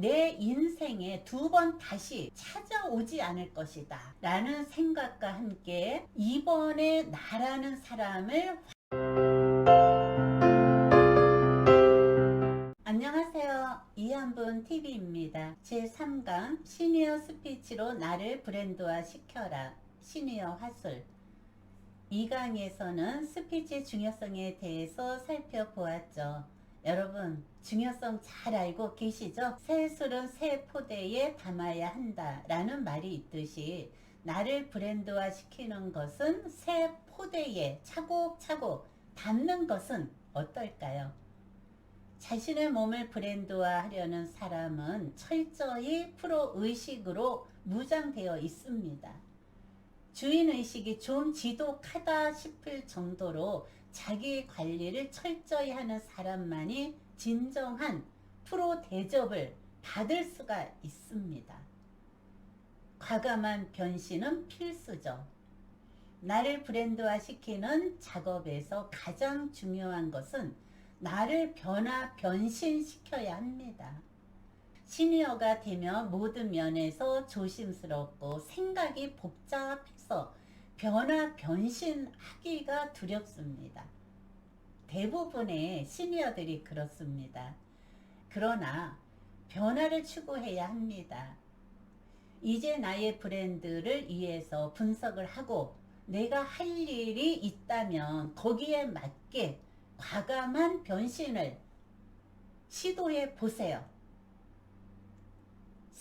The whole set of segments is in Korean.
내 인생에 두 번 다시 찾아오지 않을 것이다. 라는 생각과 함께 이번에 나라는 사람을 안녕하세요. 이한분 TV입니다. 제3강 시니어 스피치로 나를 브랜드화 시켜라. 시니어 화술. 이 강에서는 스피치 중요성에 대해서 살펴보았죠. 여러분, 중요성 잘 알고 계시죠? 새 술은 새 포대에 담아야 한다. 라는 말이 있듯이 나를 브랜드화 시키는 것은 새 포대에 차곡차곡 담는 것은 어떨까요? 자신의 몸을 브랜드화 하려는 사람은 철저히 프로 의식으로 무장되어 있습니다. 주인 의식이 좀 지독하다 싶을 정도로 자기 관리를 철저히 하는 사람만이 진정한 프로 대접을 받을 수가 있습니다. 과감한 변신은 필수죠. 나를 브랜드화 시키는 작업에서 가장 중요한 것은 나를 변화 변신시켜야 합니다. 시니어가 되면 모든 면에서 조심스럽고 생각이 복잡해서 변화 변신하기가 두렵습니다. 대부분의 시니어들이 그렇습니다. 그러나 변화를 추구해야 합니다. 이제 나의 브랜드를 위해서 분석을 하고 내가 할 일이 있다면 거기에 맞게 과감한 변신을 시도해 보세요.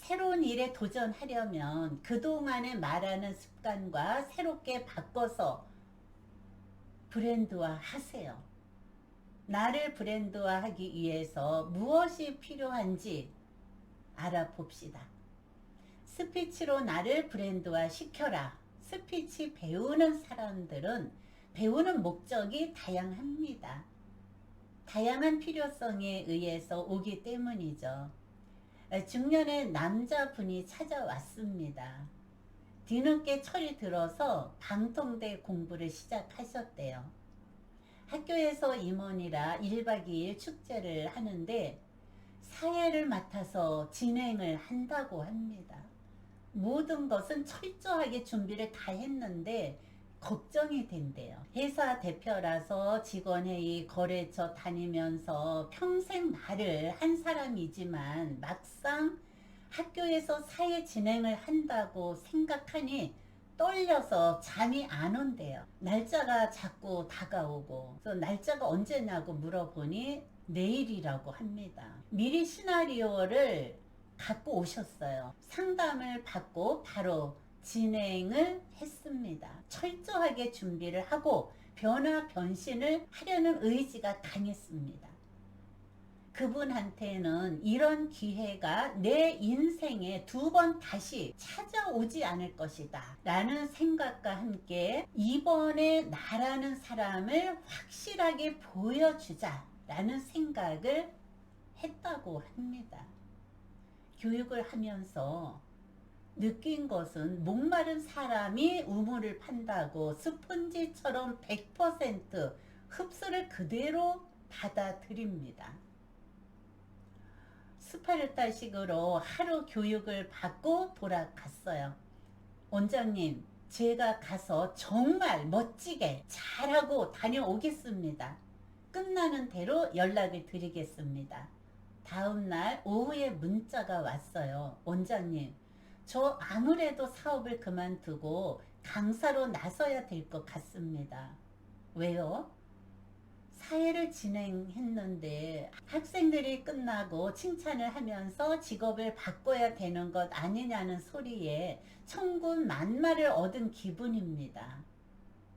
새로운 일에 도전하려면 그동안에 말하는 습관과 새롭게 바꿔서 브랜드화 하세요. 나를 브랜드화 하기 위해서 무엇이 필요한지 알아봅시다. 스피치로 나를 브랜드화 시켜라. 스피치 배우는 사람들은 배우는 목적이 다양합니다. 다양한 필요성에 의해서 오기 때문이죠. 중년의 남자분이 찾아왔습니다. 뒤늦게 철이 들어서 방통대 공부를 시작하셨대요. 학교에서 임원이라 1박 2일 축제를 하는데 사회를 맡아서 진행을 한다고 합니다. 모든 것은 철저하게 준비를 다 했는데 걱정이 된대요. 회사 대표라서 직원회의, 거래처 다니면서 평생 말을 한 사람이지만 막상 학교에서 사회 진행을 한다고 생각하니 떨려서 잠이 안 온대요. 날짜가 자꾸 다가오고, 그래서 날짜가 언제냐고 물어보니 내일이라고 합니다. 미리 시나리오를 갖고 오셨어요. 상담을 받고 바로 진행을 했습니다. 철저하게 준비를 하고 변화 변신을 하려는 의지가 강했습니다. 그분한테는 이런 기회가 내 인생에 두 번 다시 찾아오지 않을 것이다. 라는 생각과 함께 이번에 나라는 사람을 확실하게 보여주자. 라는 생각을 했다고 합니다. 교육을 하면서 느낀 것은 목마른 사람이 우물을 판다고 스펀지처럼 100% 흡수를 그대로 받아들입니다. 스파르타식으로 하루 교육을 받고 돌아갔어요. 원장님, 제가 가서 정말 멋지게 잘하고 다녀오겠습니다. 끝나는 대로 연락을 드리겠습니다. 다음날 오후에 문자가 왔어요. 원장님, 저 아무래도 사업을 그만두고 강사로 나서야 될 것 같습니다. 왜요? 사회를 진행했는데 학생들이 끝나고 칭찬을 하면서 직업을 바꿔야 되는 것 아니냐는 소리에 천군 만마를 얻은 기분입니다.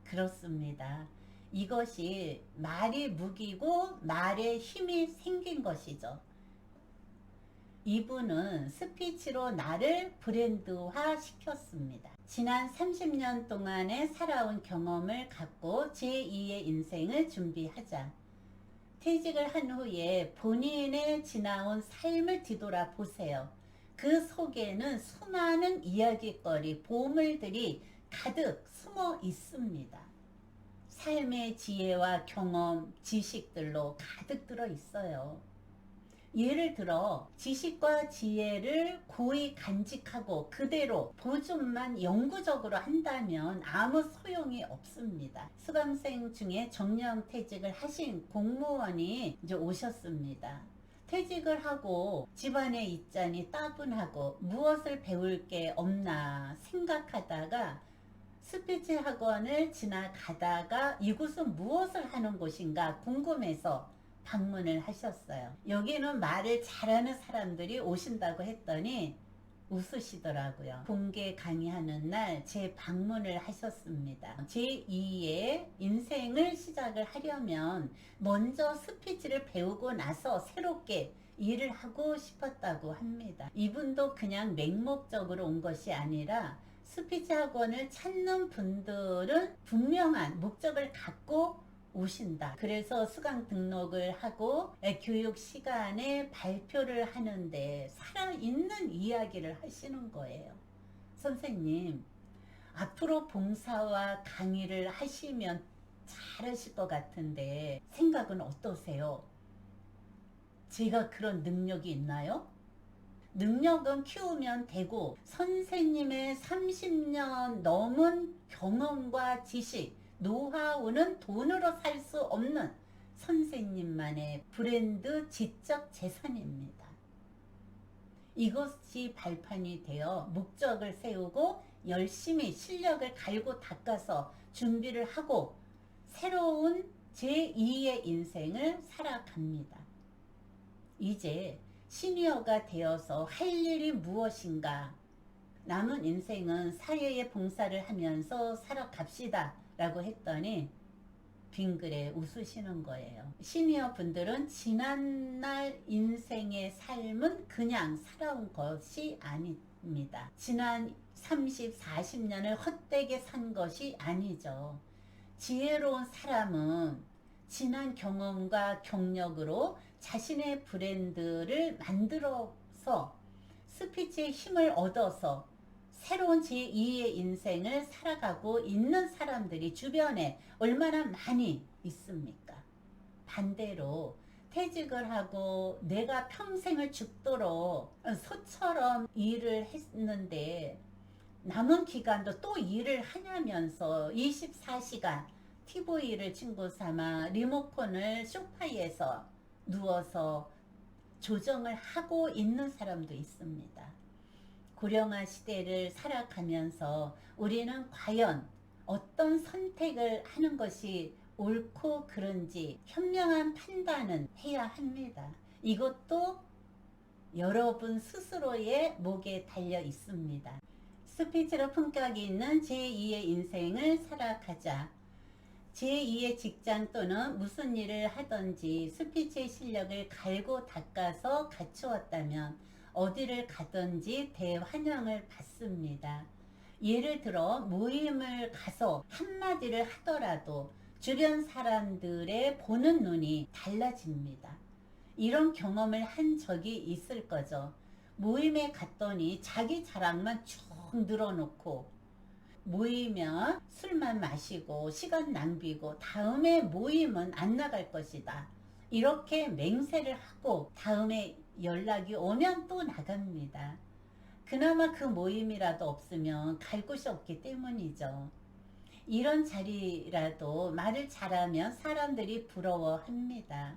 그렇습니다. 이것이 말이 무기고 말에 힘이 생긴 것이죠. 이분은 스피치로 나를 브랜드화 시켰습니다. 지난 30년 동안의 살아온 경험을 갖고 제2의 인생을 준비하자. 퇴직을 한 후에 본인의 지나온 삶을 뒤돌아 보세요. 그 속에는 수많은 이야기거리, 보물들이 가득 숨어 있습니다. 삶의 지혜와 경험, 지식들로 가득 들어 있어요. 예를 들어 지식과 지혜를 고이 간직하고 그대로 보존만 영구적으로 한다면 아무 소용이 없습니다. 수강생 중에 정년 퇴직을 하신 공무원이 이제 오셨습니다. 퇴직을 하고 집안에 있자니 따분하고 무엇을 배울 게 없나 생각하다가 스피치 학원을 지나가다가 이곳은 무엇을 하는 곳인가 궁금해서 방문을 하셨어요. 여기는 말을 잘하는 사람들이 오신다고 했더니 웃으시더라고요. 공개 강의하는 날 제 방문을 하셨습니다. 제2의 인생을 시작을 하려면 먼저 스피치를 배우고 나서 새롭게 일을 하고 싶었다고 합니다. 이분도 그냥 맹목적으로 온 것이 아니라 스피치 학원을 찾는 분들은 분명한 목적을 갖고 오신다. 그래서 수강 등록을 하고 교육 시간에 발표를 하는데 살아있는 이야기를 하시는 거예요. 선생님, 앞으로 봉사와 강의를 하시면 잘하실 것 같은데 생각은 어떠세요? 제가 그런 능력이 있나요? 능력은 키우면 되고 선생님의 30년 넘은 경험과 지식 노하우는 돈으로 살 수 없는 선생님만의 브랜드 지적 재산입니다. 이것이 발판이 되어 목적을 세우고 열심히 실력을 갈고 닦아서 준비를 하고 새로운 제2의 인생을 살아갑니다. 이제 시니어가 되어서 할 일이 무엇인가? 남은 인생은 사회에 봉사를 하면서 살아갑시다. 라고 했더니 빙글에 웃으시는 거예요. 시니어 분들은 지난날 인생의 삶은 그냥 살아온 것이 아닙니다. 지난 30, 40년을 헛되게 산 것이 아니죠. 지혜로운 사람은 지난 경험과 경력으로 자신의 브랜드를 만들어서 스피치의 힘을 얻어서 새로운 제2의 인생을 살아가고 있는 사람들이 주변에 얼마나 많이 있습니까? 반대로 퇴직을 하고 내가 평생을 죽도록 소처럼 일을 했는데 남은 기간도 또 일을 하냐면서 24시간 TV를 친구 삼아 리모컨을 소파에서 누워서 조정을 하고 있는 사람도 있습니다. 고령화 시대를 살아가면서 우리는 과연 어떤 선택을 하는 것이 옳고 그른지 현명한 판단은 해야 합니다. 이것도 여러분 스스로의 목에 달려 있습니다. 스피치로 품격이 있는 제2의 인생을 살아가자. 제2의 직장 또는 무슨 일을 하든지 스피치의 실력을 갈고 닦아서 갖추었다면 어디를 가든지 대환영을 받습니다. 예를 들어 모임을 가서 한마디를 하더라도 주변 사람들의 보는 눈이 달라집니다. 이런 경험을 한 적이 있을 거죠. 모임에 갔더니 자기 자랑만 쭉 늘어놓고 모이면 술만 마시고 시간 낭비고 다음에 모임은 안 나갈 것이다. 이렇게 맹세를 하고 다음에 연락이 오면 또 나갑니다. 그나마 그 모임이라도 없으면 갈 곳이 없기 때문이죠. 이런 자리라도 말을 잘하면 사람들이 부러워합니다.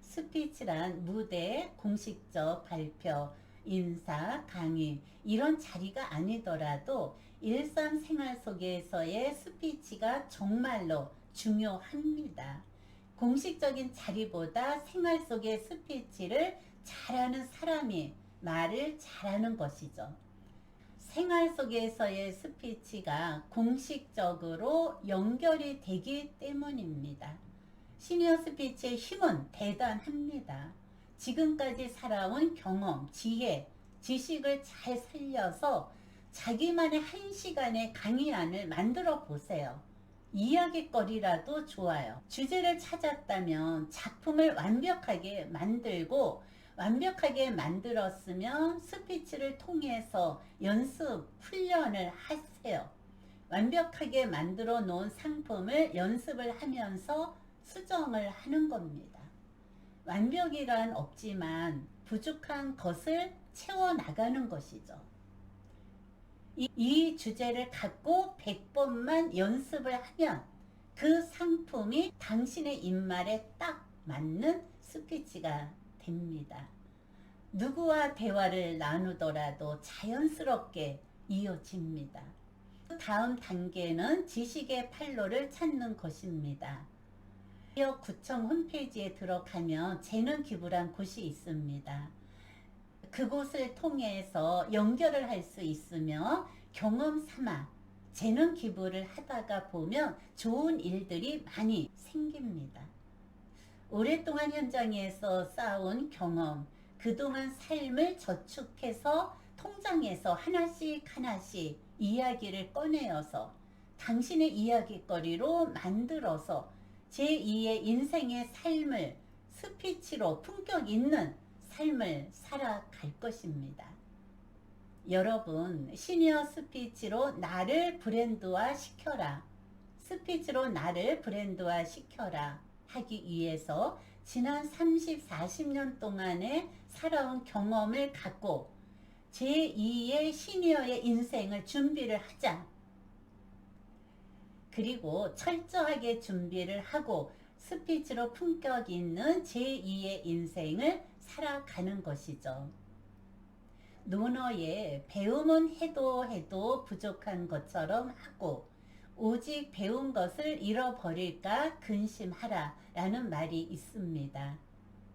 스피치란 무대, 공식적 발표, 인사, 강의 이런 자리가 아니더라도 일상생활 속에서의 스피치가 정말로 중요합니다. 공식적인 자리보다 생활 속의 스피치를 잘하는 사람이 말을 잘하는 것이죠. 생활 속에서의 스피치가 공식적으로 연결이 되기 때문입니다. 시니어 스피치의 힘은 대단합니다. 지금까지 살아온 경험, 지혜, 지식을 잘 살려서 자기만의 한 시간의 강의안을 만들어 보세요. 이야기거리라도 좋아요. 주제를 찾았다면 작품을 완벽하게 만들고 완벽하게 만들었으면 스피치를 통해서 연습, 훈련을 하세요. 완벽하게 만들어 놓은 상품을 연습을 하면서 수정을 하는 겁니다. 완벽이란 없지만 부족한 것을 채워나가는 것이죠. 이, 이 주제를 갖고 100번만 연습을 하면 그 상품이 당신의 입말에 딱 맞는 스피치가 됩니다. 누구와 대화를 나누더라도 자연스럽게 이어집니다. 다음 단계는 지식의 판로를 찾는 것입니다. 지역 구청 홈페이지에 들어가면 재능 기부란 곳이 있습니다. 그곳을 통해서 연결을 할 수 있으며 경험 삼아 재능 기부를 하다가 보면 좋은 일들이 많이 생깁니다. 오랫동안 현장에서 쌓아온 경험, 그동안 삶을 저축해서 통장에서 하나씩 하나씩 이야기를 꺼내어서 당신의 이야기거리로 만들어서 제2의 인생의 삶을 스피치로 품격 있는 삶을 살아갈 것입니다. 여러분, 시니어 스피치로 나를 브랜드화 시켜라. 스피치로 나를 브랜드화 시켜라. 하기 위해서 지난 30, 40년 동안의 살아온 경험을 갖고 제2의 시니어의 인생을 준비를 하자. 그리고 철저하게 준비를 하고 스피치로 품격 있는 제2의 인생을 살아가는 것이죠. 논어에 배움은 해도 해도 부족한 것처럼 하고 오직 배운 것을 잃어버릴까 근심하라 라는 말이 있습니다.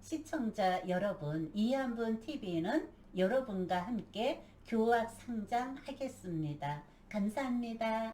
시청자 여러분, 이한분 TV는 여러분과 함께 교학 상장하겠습니다. 감사합니다.